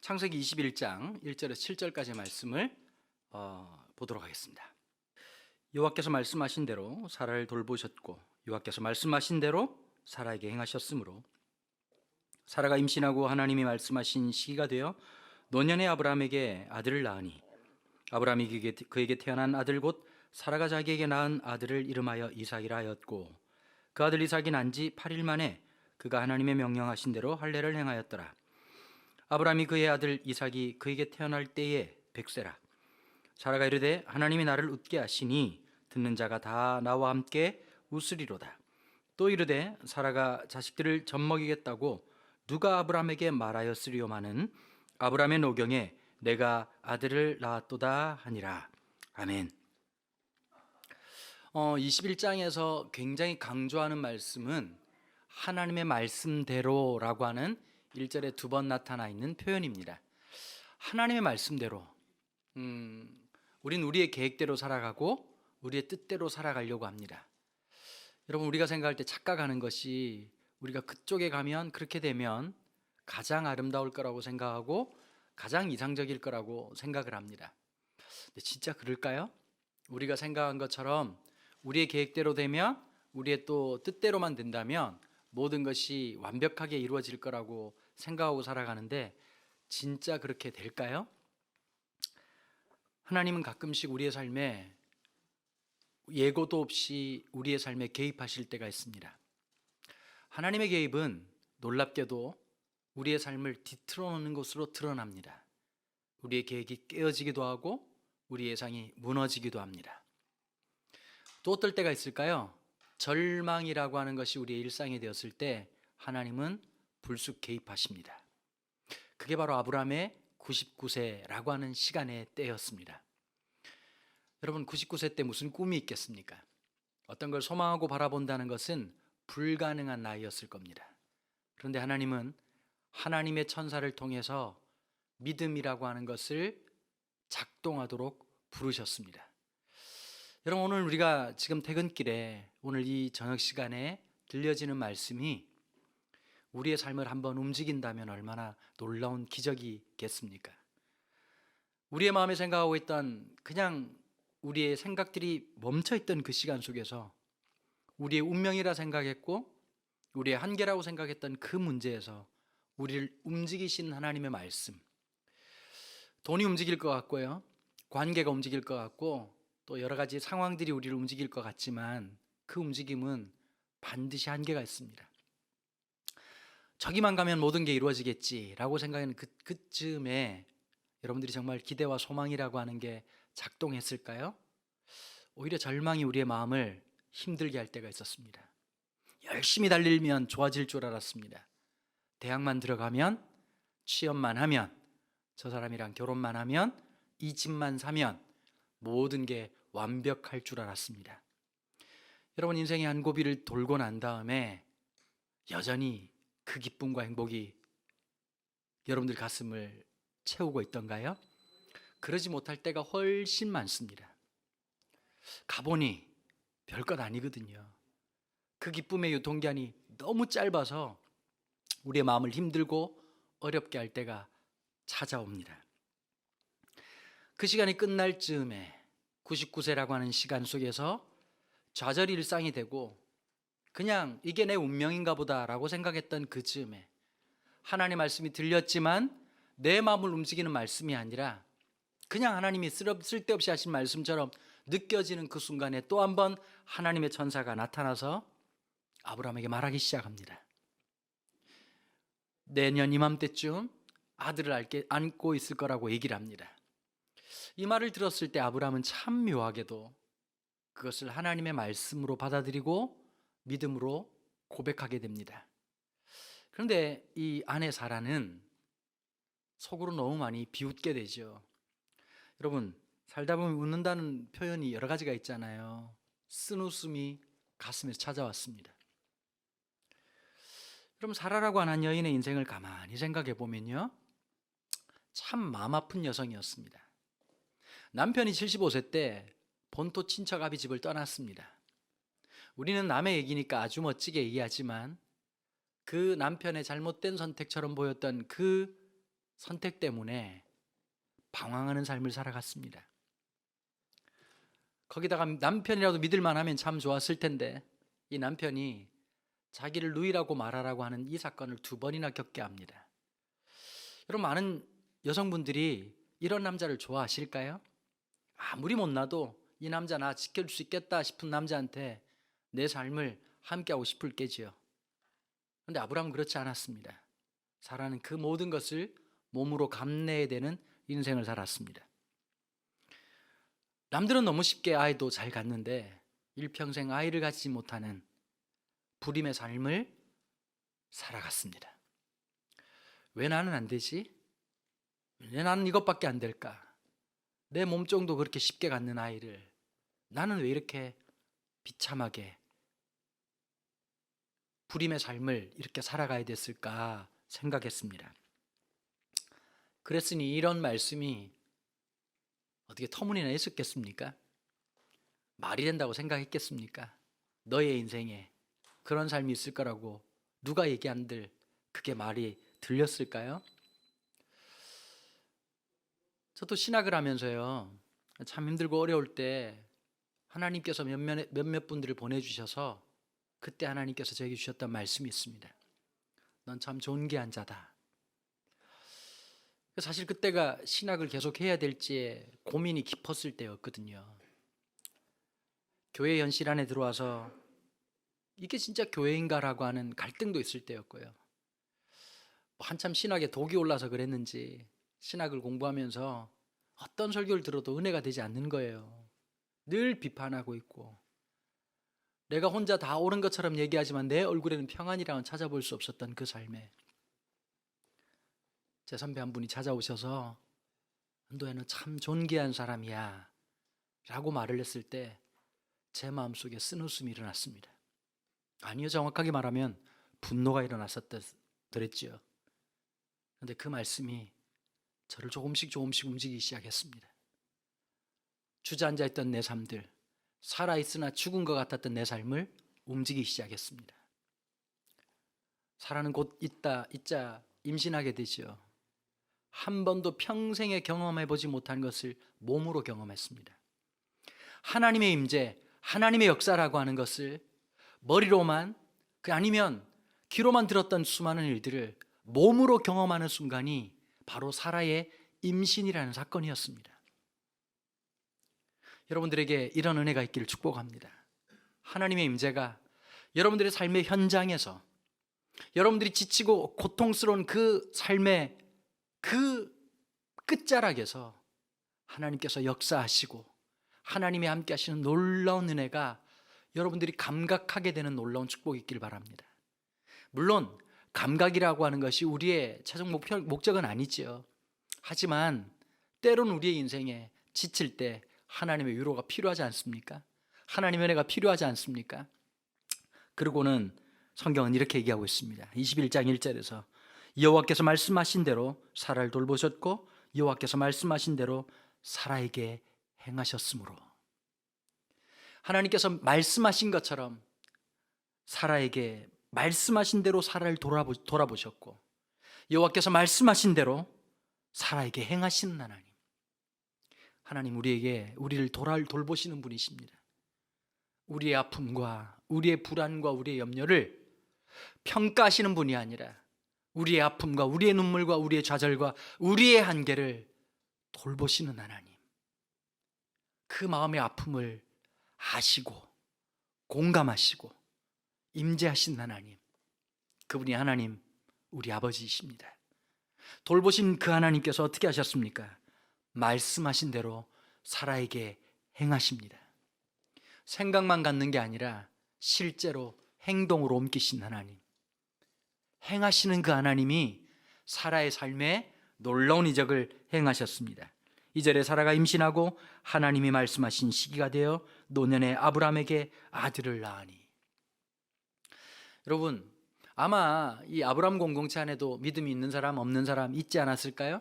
창세기 21장 1절에서 7절까지의 말씀을 어, 보도록 하겠습니다. 여호와께서 말씀하신 대로 사라를 돌보셨고 여호와께서 말씀하신 대로 사라에게 행하셨으므로 사라가 임신하고 하나님이 말씀하신 시기가 되어 노년의 아브라함에게 아들을 낳으니 아브라함이 그에게 태어난 아들 곧 사라가 자기에게 낳은 아들을 이름하여 이삭이라 하였고 그 아들 이삭이 난 지 8일 만에 그가 하나님의 명령하신 대로 할례를 행하였더라 아브라함이 그의 아들 이삭이 그에게 태어날 때에 백세라. 사라가 이르되 하나님이 나를 웃게 하시니 듣는 자가 다 나와 함께 웃으리로다. 또 이르되 사라가 자식들을 젖먹이겠다고 누가 아브라함에게 말하였으리요마는 아브라함의 노경에 내가 아들을 낳았도다 하니라. 아멘. 어 21장에서 굉장히 강조하는 말씀은 하나님의 말씀대로라고 하는 1절에 두 번 나타나 있는 표현입니다. 하나님의 말씀대로 음 우린 우리의 계획대로 살아가고 우리의 뜻대로 살아가려고 합니다. 여러분 우리가 생각할 때 착각하는 것이 우리가 그쪽에 가면 그렇게 되면 가장 아름다울 거라고 생각하고 가장 이상적일 거라고 생각을 합니다. 근데 진짜 그럴까요? 우리가 생각한 것처럼 우리의 계획대로 되면 우리의 또 뜻대로만 된다면 모든 것이 완벽하게 이루어질 거라고 생각하고 살아가는데 진짜 그렇게 될까요? 하나님은 가끔씩 우리의 삶에 예고도 없이 우리의 삶에 개입하실 때가 있습니다. 하나님의 개입은 놀랍게도 우리의 삶을 뒤틀어 놓는 것으로 드러납니다. 우리의 계획이 깨어지기도 하고 우리 예상이 무너지기도 합니다. 또 어떨 때가 있을까요? 절망이라고 하는 것이 우리의 일상이 되었을 때 하나님은 불쑥 개입하십니다. 그게 바로 아브라함의 99세라고 하는 시간의 때였습니다. 여러분 99세 때 무슨 꿈이 있겠습니까? 어떤 걸 소망하고 바라본다는 것은 불가능한 나이였을 겁니다. 그런데 하나님은 하나님의 천사를 통해서 믿음이라고 하는 것을 작동하도록 부르셨습니다. 여러분 오늘 우리가 지금 퇴근길에 오늘 이 저녁 시간에 들려지는 말씀이 우리의 삶을 한번 움직인다면 얼마나 놀라운 기적이겠습니까? 우리의 마음에 생각하고 있던 그냥 우리의 생각들이 멈춰 있던 그 시간 속에서 우리의 운명이라 생각했고 우리의 한계라고 생각했던 그 문제에서 우리를 움직이신 하나님의 말씀. 돈이 움직일 것 같고요. 관계가 움직일 것 같고 또 여러 가지 상황들이 우리를 움직일 것 같지만 그 움직임은 반드시 한계가 있습니다. 저기만 가면 모든 게 이루어지겠지라고 생각하는 그, 그쯤에 여러분들이 정말 기대와 소망이라고 하는 게 작동했을까요? 오히려 절망이 우리의 마음을 힘들게 할 때가 있었습니다. 열심히 달리면 좋아질 줄 알았습니다. 대학만 들어가면 취업만 하면 저 사람이랑 결혼만 하면 이 집만 사면 모든 게 완벽할 줄 알았습니다. 여러분 인생의 한 고비를 돌고 난 다음에 여전히 그 기쁨과 행복이 여러분들 가슴을 채우고 있던가요? 그러지 못할 때가 훨씬 많습니다. 가보니 별것 아니거든요. 그 기쁨의 유통기한이 너무 짧아서 우리의 마음을 힘들고 어렵게 할 때가 찾아옵니다. 그 시간이 끝날 즈음에 99세라고 하는 시간 속에서 좌절이 일상이 되고 그냥 이게 내 운명인가 보다라고 생각했던 그 즈음에 하나님의 말씀이 들렸지만 내 마음을 움직이는 말씀이 아니라 그냥 하나님이 쓸데없이 하신 말씀처럼 느껴지는 그 순간에 또 한 번 하나님의 천사가 나타나서 아브라함에게 말하기 시작합니다. 내년 이맘때쯤 아들을 안고 있을 거라고 얘기를 합니다. 이 말을 들었을 때 아브라함은 참 묘하게도 그것을 하나님의 말씀으로 받아들이고 믿음으로 고백하게 됩니다. 그런데 이 아내 사라는 속으로 너무 많이 비웃게 되죠. 여러분, 살다 보면 웃는다는 표현이 여러 가지가 있잖아요. 쓴 웃음이 가슴에서 찾아왔습니다. 그럼 사라라고 하는 여인의 인생을 가만히 생각해 보면요. 참 마음 아픈 여성이었습니다. 남편이 75세 때 본토 친척 아비 집을 떠났습니다. 우리는 남의 얘기니까 아주 멋지게 얘기하지만 그 남편의 잘못된 선택처럼 보였던 그 선택 때문에 방황하는 삶을 살아갔습니다. 거기다가 남편이라도 믿을 만하면 참 좋았을 텐데 이 남편이 자기를 누이라고 말하라고 하는 이 사건을 두 번이나 겪게 합니다. 여러분 많은 여성분들이 이런 남자를 좋아하실까요? 아무리 못나도 이 남자 나 지켜줄 수 있겠다 싶은 남자한테 내 삶을 함께하고 싶을 게지요. 근데 아브라함은 그렇지 않았습니다. 사라는 그 모든 것을 몸으로 감내해야 되는 인생을 살았습니다. 남들은 너무 쉽게 아이도 잘 갖는데 일평생 아이를 갖지 못하는 불임의 삶을 살아갔습니다. 왜 나는 안 되지? 왜 나는 이것밖에 안 될까? 내 몸종도 그렇게 쉽게 갖는 아이를 나는 왜 이렇게 비참하게 불임의 삶을 이렇게 살아가야 됐을까 생각했습니다. 그랬으니 이런 말씀이 어떻게 터무니나 있었겠습니까? 말이 된다고 생각했겠습니까? 너의 인생에 그런 삶이 있을 거라고 누가 얘기한들 그게 말이 들렸을까요? 저도 신학을 하면서요 참 힘들고 어려울 때 하나님께서 몇몇, 몇몇 분들을 보내주셔서 그때 하나님께서 저에게 주셨던 말씀이 있습니다. 넌 참 존귀한 자다. 사실 그때가 신학을 계속 해야 될지 고민이 깊었을 때였거든요. 교회 연실 안에 들어와서 이게 진짜 교회인가라고 하는 갈등도 있을 때였고요. 뭐 한참 신학에 독이 올라서 그랬는지 신학을 공부하면서 어떤 설교를 들어도 은혜가 되지 않는 거예요. 늘 비판하고 있고 내가 혼자 다 옳은 것처럼 얘기하지만 내 얼굴에는 평안이랑은 찾아볼 수 없었던 그 삶에 제 선배 한 분이 찾아오셔서 은도에는 참 존귀한 사람이야 라고 말을 했을 때 제 마음속에 쓴 웃음이 일어났습니다. 아니요 정확하게 말하면 분노가 일어났었더랬지요. 근데 그 말씀이 저를 조금씩 조금씩 움직이기 시작했습니다. 주저앉아 있던 내 삶들, 살아 있으나 죽은 것 같았던 내 삶을 움직이기 시작했습니다. 살아는 곧 있다, 있자 임신하게 되죠. 한 번도 평생에 경험해 보지 못한 것을 몸으로 경험했습니다. 하나님의 임재, 하나님의 역사라고 하는 것을 머리로만 그 아니면 귀로만 들었던 수많은 일들을 몸으로 경험하는 순간이 바로 사라의 임신이라는 사건이었습니다. 여러분들에게 이런 은혜가 있기를 축복합니다. 하나님의 임재가 여러분들의 삶의 현장에서 여러분들이 지치고 고통스러운 그 삶의 그 끝자락에서 하나님께서 역사하시고 하나님이 함께 하시는 놀라운 은혜가 여러분들이 감각하게 되는 놀라운 축복이 있길 바랍니다. 물론 감각이라고 하는 것이 우리의 최종 목표, 목적은 아니지요. 하지만 때론 우리의 인생에 지칠 때 하나님의 위로가 필요하지 않습니까? 하나님의 은혜가 필요하지 않습니까? 그리고는 성경은 이렇게 얘기하고 있습니다. 21장 1절에서 여호와께서 말씀하신 대로 사라를 돌보셨고 여호와께서 말씀하신 대로 사라에게 행하셨으므로 하나님께서 말씀하신 것처럼 사라에게 말씀하신 대로 사라를 돌아보, 돌아보셨고 여호와께서 말씀하신 대로 사라에게 행하시는 하나님 하나님 우리에게 우리를 돌아 돌보시는 분이십니다. 우리의 아픔과 우리의 불안과 우리의 염려를 평가하시는 분이 아니라 우리의 아픔과 우리의 눈물과 우리의 좌절과 우리의 한계를 돌보시는 하나님. 그 마음의 아픔을 아시고 공감하시고 임재하신 하나님. 그분이 하나님 우리 아버지이십니다. 돌보신 그 하나님께서 어떻게 하셨습니까? 말씀하신 대로 사라에게 행하십니다. 생각만 갖는 게 아니라 실제로 행동으로 옮기신 하나님. 행하시는 그 하나님이 사라의 삶에 놀라운 이적을 행하셨습니다. 이절에 사라가 임신하고 하나님이 말씀하신 시기가 되어 노년에 아브람에게 아들을 낳으니. 여러분, 아마 이 아브람 공동체 안에도 믿음이 있는 사람 없는 사람 있지 않았을까요?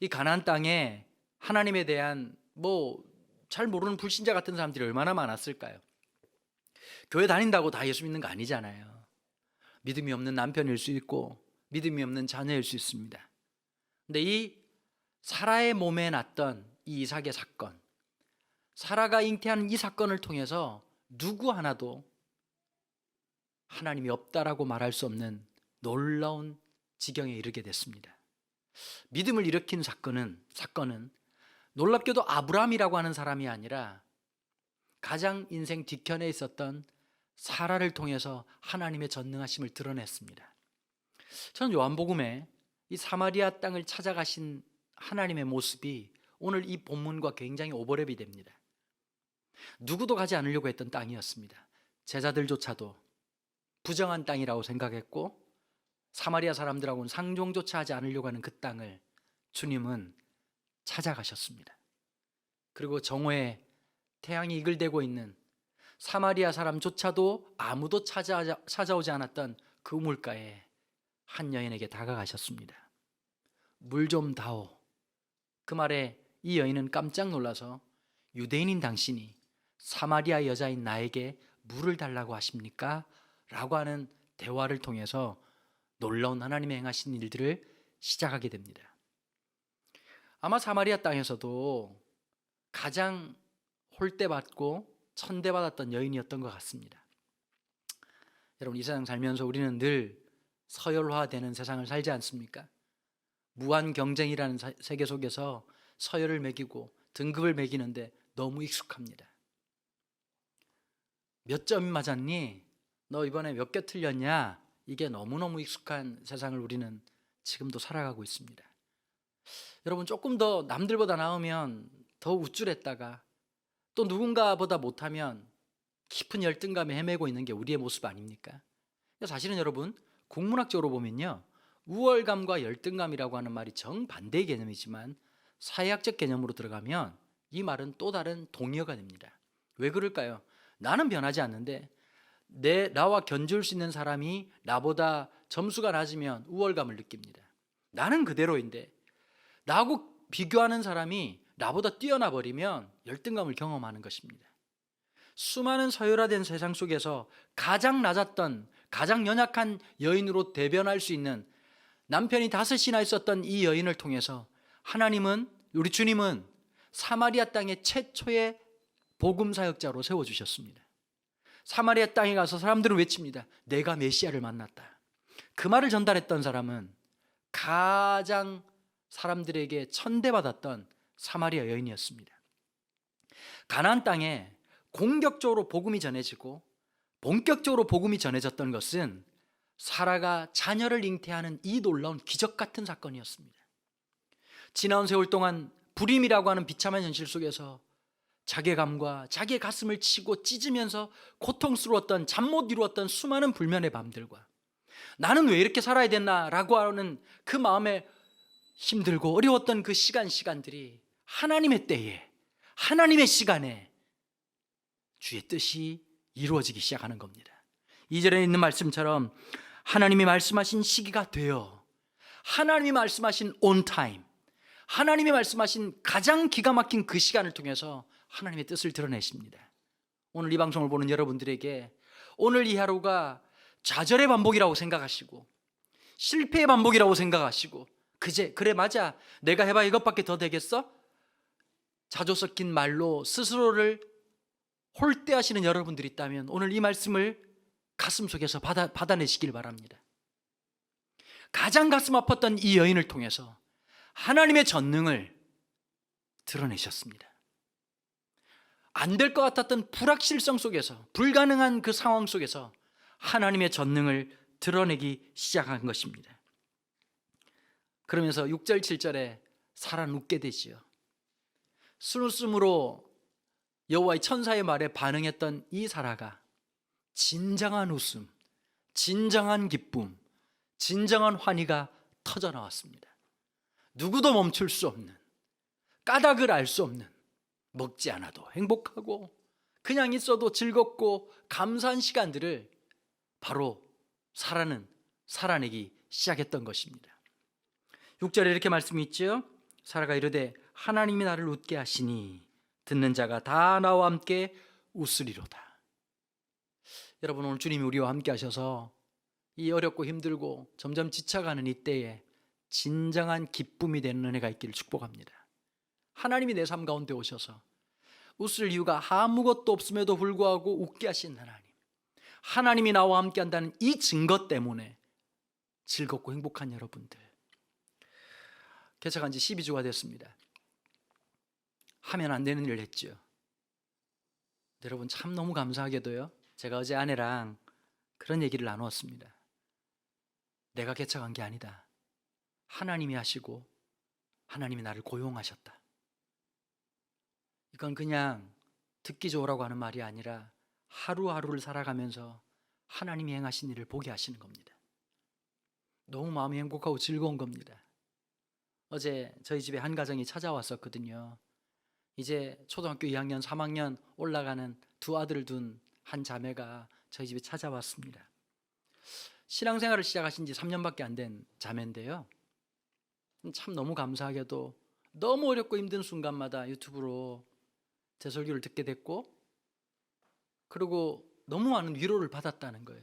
이 가나안 땅에 하나님에 대한 뭐 잘 모르는 불신자 같은 사람들이 얼마나 많았을까요? 교회 다닌다고 다 예수 믿는 거 아니잖아요. 믿음이 없는 남편일 수 있고 믿음이 없는 자녀일 수 있습니다. 근데 이 사라의 몸에 났던 이 이삭의 사건, 사라가 잉태하는 이 사건을 통해서 누구 하나도 하나님이 없다라고 말할 수 없는 놀라운 지경에 이르게 됐습니다. 믿음을 일으킨 사건은 사건은 놀랍게도 아브라함이라고 하는 사람이 아니라 가장 인생 뒤편에 있었던 사라를 통해서 하나님의 전능하심을 드러냈습니다. 저는 요한복음에 이 사마리아 땅을 찾아가신 하나님의 모습이 오늘 이 본문과 굉장히 오버랩이 됩니다. 누구도 가지 않으려고 했던 땅이었습니다. 제자들조차도 부정한 땅이라고 생각했고 사마리아 사람들하고는 상종조차 하지 않으려고 하는 그 땅을 주님은 찾아가셨습니다. 그리고 정오에 태양이 이글대고 있는 사마리아 사람조차도 아무도 찾아, 찾아오지 않았던 그 우물가에 한 여인에게 다가가셨습니다. 물 좀 다오. 그 말에 이 여인은 깜짝 놀라서 유대인인 당신이 사마리아 여자인 나에게 물을 달라고 하십니까? 라고 하는 대화를 통해서 놀라운 하나님의 행하신 일들을 시작하게 됩니다. 아마 사마리아 땅에서도 가장 홀대받고 천대받았던 여인이었던 것 같습니다. 여러분 이 세상 살면서 우리는 늘 서열화되는 세상을 살지 않습니까? 무한 경쟁이라는 사- 세계 속에서 서열을 매기고 등급을 매기는데 너무 익숙합니다. 몇 점 맞았니? 너 이번에 몇 개 틀렸냐? 이게 너무너무 익숙한 세상을 우리는 지금도 살아가고 있습니다. 여러분 조금 더 남들보다 나으면 더 우쭐했다가 또 누군가보다 못하면 깊은 열등감에 헤매고 있는 게 우리의 모습 아닙니까? 사실은 여러분 국문학적으로 보면요 우월감과 열등감이라고 하는 말이 정반대의 개념이지만 사회학적 개념으로 들어가면 이 말은 또 다른 동의어가 됩니다. 왜 그럴까요? 나는 변하지 않는데 내 나와 견줄 수 있는 사람이 나보다 점수가 낮으면 우월감을 느낍니다. 나는 그대로인데 나하고 비교하는 사람이 나보다 뛰어나 버리면 열등감을 경험하는 것입니다. 수많은 서열화된 세상 속에서 가장 낮았던 가장 연약한 여인으로 대변할 수 있는 남편이 다섯이나 있었던 이 여인을 통해서 하나님은 우리 주님은 사마리아 땅의 최초의 복음 사역자로 세워 주셨습니다. 사마리아 땅에 가서 사람들은 외칩니다. 내가 메시아를 만났다. 그 말을 전달했던 사람은 가장 사람들에게 천대받았던 사마리아 여인이었습니다. 가나안 땅에 공격적으로 복음이 전해지고 본격적으로 복음이 전해졌던 것은 사라가 자녀를 잉태하는 이 놀라운 기적 같은 사건이었습니다. 지나온 세월 동안 불임이라고 하는 비참한 현실 속에서 자괴감과 자기의 가슴을 치고 찢으면서 고통스러웠던 잠 못 이루었던 수많은 불면의 밤들과 나는 왜 이렇게 살아야 됐나라고 하는 그 마음에 힘들고 어려웠던 그 시간 시간들이 하나님의 때에 하나님의 시간에 주의 뜻이 이루어지기 시작하는 겁니다. 이절에 있는 말씀처럼 하나님이 말씀하신 시기가 되어 하나님이 말씀하신 on time 하나님이 말씀하신 가장 기가 막힌 그 시간을 통해서 하나님의 뜻을 드러내십니다. 오늘 이 방송을 보는 여러분들에게 오늘 이 하루가 좌절의 반복이라고 생각하시고 실패의 반복이라고 생각하시고 그제 그래 맞아 내가 해봐 이것밖에 더 되겠어? 자조 섞인 말로 스스로를 홀대하시는 여러분들이 있다면 오늘 이 말씀을 가슴 속에서 받아, 받아내시길 바랍니다. 가장 가슴 아팠던 이 여인을 통해서 하나님의 전능을 드러내셨습니다. 안 될 것 같았던 불확실성 속에서 불가능한 그 상황 속에서 하나님의 전능을 드러내기 시작한 것입니다. 그러면서 6절 7절에 살아 눕게 되지요. 순웃음으로 여호와의 천사의 말에 반응했던 이 사라가 진정한 웃음, 진정한 기쁨, 진정한 환희가 터져 나왔습니다. 누구도 멈출 수 없는 까닭을 알 수 없는 먹지 않아도 행복하고 그냥 있어도 즐겁고 감사한 시간들을 바로 살아는 살아내기 시작했던 것입니다. 6절에 이렇게 말씀이 있죠. 사라가 이르되 하나님이 나를 웃게 하시니 듣는 자가 다 나와 함께 웃으리로다. 여러분 오늘 주님이 우리와 함께 하셔서 이 어렵고 힘들고 점점 지쳐가는 이때에 진정한 기쁨이 되는 은혜가 있기를 축복합니다. 하나님이 내 삶 가운데 오셔서 웃을 이유가 아무것도 없음에도 불구하고 웃게 하신 하나님. 하나님이 나와 함께 한다는 이 증거 때문에 즐겁고 행복한 여러분들. 개척한 지 12주가 됐습니다. 하면 안 되는 일을 했죠. 여러분 참 너무 감사하게도요. 제가 어제 아내랑 그런 얘기를 나누었습니다. 내가 개척한 게 아니다. 하나님이 하시고 하나님이 나를 고용하셨다. 이건 그냥 듣기 좋으라고 하는 말이 아니라 하루하루를 살아가면서 하나님이 행하신 일을 보게 하시는 겁니다. 너무 마음이 행복하고 즐거운 겁니다. 어제 저희 집에 한 가정이 찾아왔었거든요. 이제 초등학교 2학년, 3학년 올라가는 두 아들을 둔 한 자매가 저희 집에 찾아왔습니다. 신앙생활을 시작하신 지 3년밖에 안 된 자매인데요. 참 너무 감사하게도 너무 어렵고 힘든 순간마다 유튜브로 제 설교를 듣게 됐고 그리고 너무 많은 위로를 받았다는 거예요.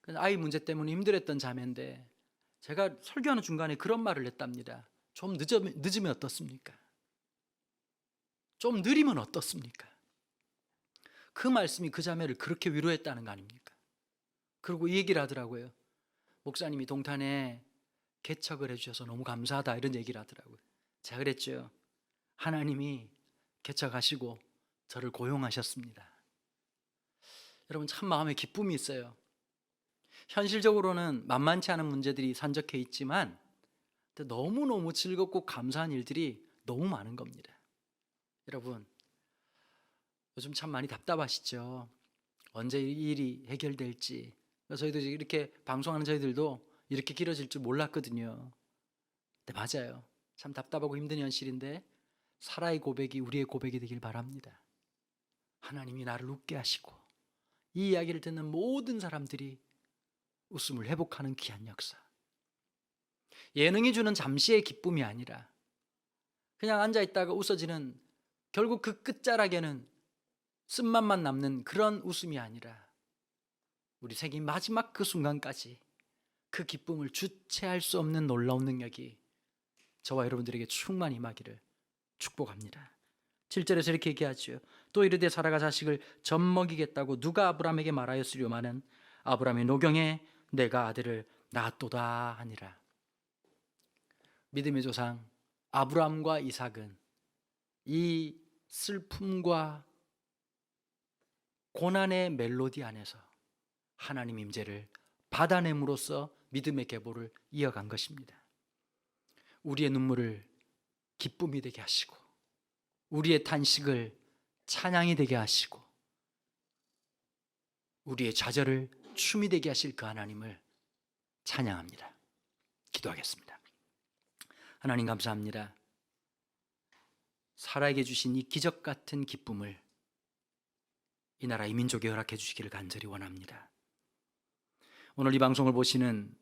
그 아이 문제 때문에 힘들었던 자매인데 제가 설교하는 중간에 그런 말을 했답니다. 좀 늦으면, 늦으면 어떻습니까? 좀 느리면 어떻습니까? 그 말씀이 그 자매를 그렇게 위로했다는 거 아닙니까? 그리고 이 얘기를 하더라고요. 목사님이 동탄에 개척을 해주셔서 너무 감사하다 이런 얘기를 하더라고요. 제가 그랬죠. 하나님이 개척하시고 저를 고용하셨습니다. 여러분 참 마음에 기쁨이 있어요. 현실적으로는 만만치 않은 문제들이 산적해 있지만 너무너무 즐겁고 감사한 일들이 너무 많은 겁니다. 여러분 요즘 참 많이 답답하시죠? 언제 이 일이 해결될지 저희도 이렇게 방송하는 저희들도 이렇게 길어질 줄 몰랐거든요. 네 맞아요. 참 답답하고 힘든 현실인데 사라의 고백이 우리의 고백이 되길 바랍니다. 하나님이 나를 웃게 하시고 이 이야기를 듣는 모든 사람들이 웃음을 회복하는 귀한 역사. 예능이 주는 잠시의 기쁨이 아니라 그냥 앉아 있다가 웃어지는 결국 그 끝자락에는 쓴맛만 남는 그런 웃음이 아니라 우리 생이 마지막 그 순간까지 그 기쁨을 주체할 수 없는 놀라운 능력이 저와 여러분들에게 충만히 임하기를 축복합니다. 7절에서 이렇게 얘기하죠. 또 이르되 사라가 자식을 젖먹이겠다고 누가 아브라함에게 말하였으려마는 아브라함의 노경에 내가 아들을 낳았도다 하니라. 믿음의 조상 아브라함과 이삭은 이 슬픔과 고난의 멜로디 안에서 하나님 임재를 받아냄으로써 믿음의 계보를 이어간 것입니다. 우리의 눈물을 기쁨이 되게 하시고 우리의 탄식을 찬양이 되게 하시고 우리의 좌절을 춤이 되게 하실 그 하나님을 찬양합니다. 기도하겠습니다. 하나님 감사합니다. 살아에게 주신 이 기적 같은 기쁨을 이 나라 이 민족에 허락해 주시기를 간절히 원합니다. 오늘 이 방송을 보시는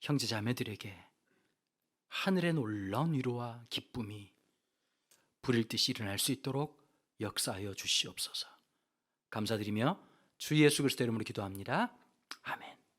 형제 자매들에게 하늘의 놀라운 위로와 기쁨이 불일 듯이 일어날 수 있도록 역사하여 주시옵소서. 감사드리며 주 예수 그리스도 이름으로 기도합니다. 아멘.